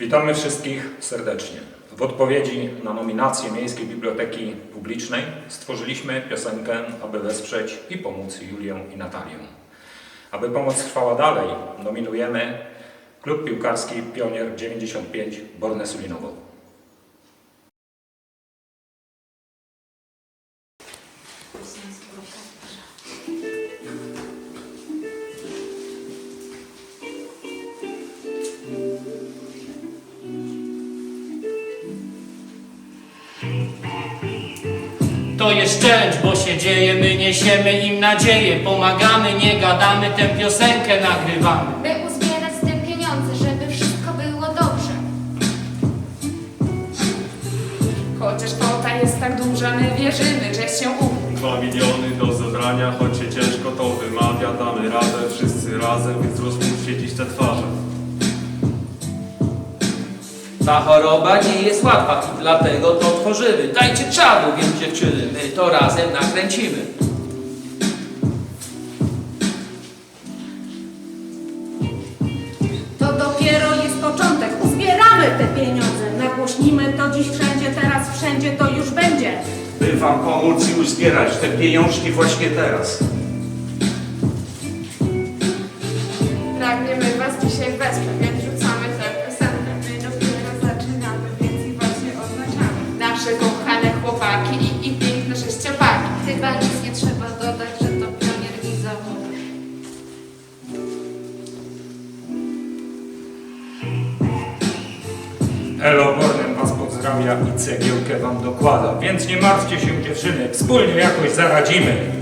Witamy wszystkich serdecznie. W odpowiedzi na nominację Miejskiej Biblioteki Publicznej stworzyliśmy piosenkę, aby wesprzeć i pomóc Julię i Natalię. Aby pomoc trwała dalej, nominujemy Klub Piłkarski Pionier 95 Borne Sulinowo. To jest challenge, bo się dzieje, my niesiemy im nadzieję, pomagamy, nie gadamy, tę piosenkę nagrywamy. by uzbierać z tym pieniądze, żeby wszystko było dobrze. Chociaż kwota jest tak duża, my wierzymy, że się uda. Dwa miliony do zebrania, choć się ciężko to wymawia, damy radę wszyscy razem, więc rozpuśćcie dziś te twarze. Ta choroba nie jest łatwa i dlatego to tworzymy. Dajcie czadu, więc dziewczyny, my to razem nakręcimy. To dopiero jest początek. Uzbieramy te pieniądze. Nagłośnimy to dziś wszędzie, teraz wszędzie to już będzie. by wam pomóc i uzbierać te pieniążki właśnie teraz. Pragniemy was dzisiaj wesprzeć, więc rzucamy Chyba nic nie trzeba dodać, że to pionier i zawód. Elo Bornem Was pozdrawia i cegiełkę Wam dokłada, więc nie martwcie się dziewczyny, wspólnie jakoś zaradzimy.